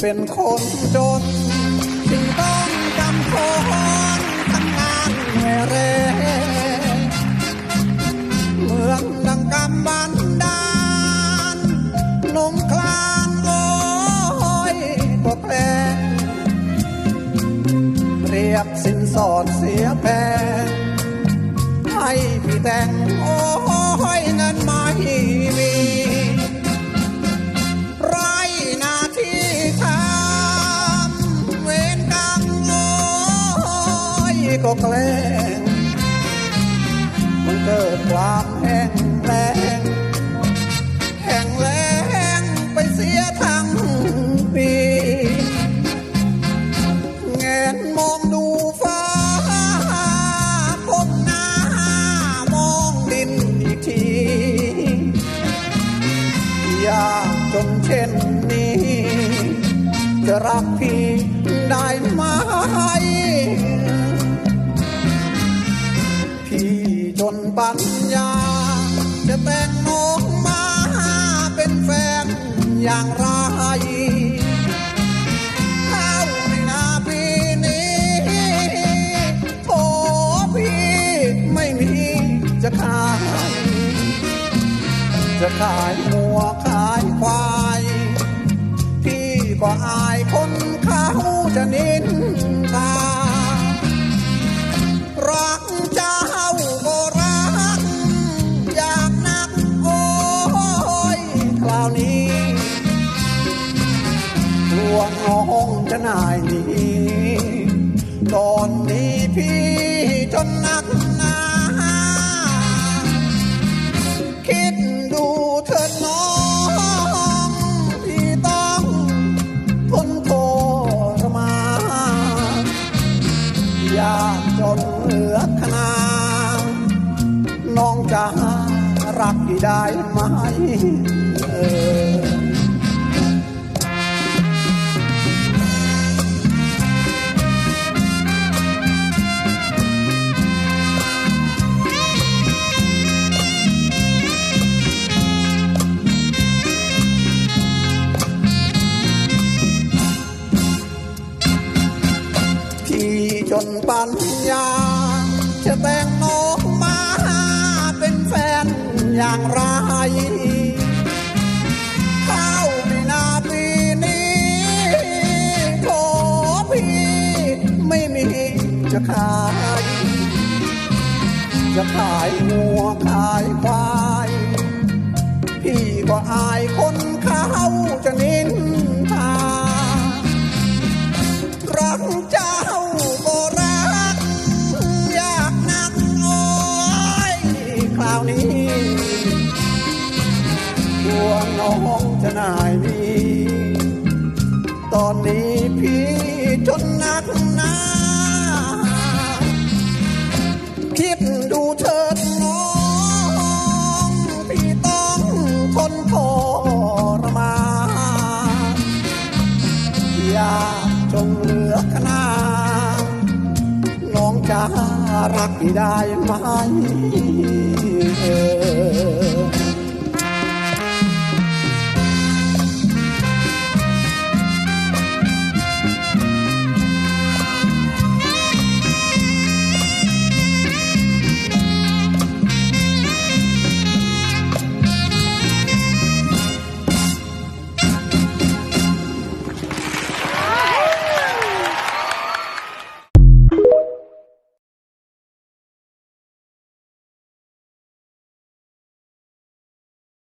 เป็นคนจนจึงต้องจำคนทำงานเหนื่อยแรงเมืองดังกำบันดาลลงคลานโอ้ยก็แพงเรียกสินสอดเสียแพงให้พี่แต่งโอ้ ก็แกล้งมันเกิดความแห้งแล้งแห้งแล้งไปเสียทั้งปีแงนมองดูฟ้าพบหน้ามองดินอีกทียากจนเช่นนี้ จะรักพี่ได้ไหม ปัญญา จะแต่งน้องมาเป็นแฟนอย่างไรข้าวในนาปีนี้ โอ้พี่ไม่มีจะขาย จะขายหัวขายควาย พี่ก็อายคนเขาจะนินทา นายนีตอนนี้พี่จนนักหนาคิดดูเถิดน้อง พี่ต้องทนทรมานอยากจนเหลือขนาน้องจะรักพี่ได้ไหมเออ ปัญญา จะแต่งน้องมาเป็นแฟนอย่างไรเข้าวในาปีนี้โถพี่ไม่มีจะขาย จะขายงัวขายควาย พี่ก็อายคนเขาจะนินาวนี้กลัวน้องจะนายนี้ ตอนนี้พี่จนหนักหนาคิดดูเถิดน้อง พี่ต้องทนทรมานอยากจงเหลือขนาน้อง จะรักได้ไหม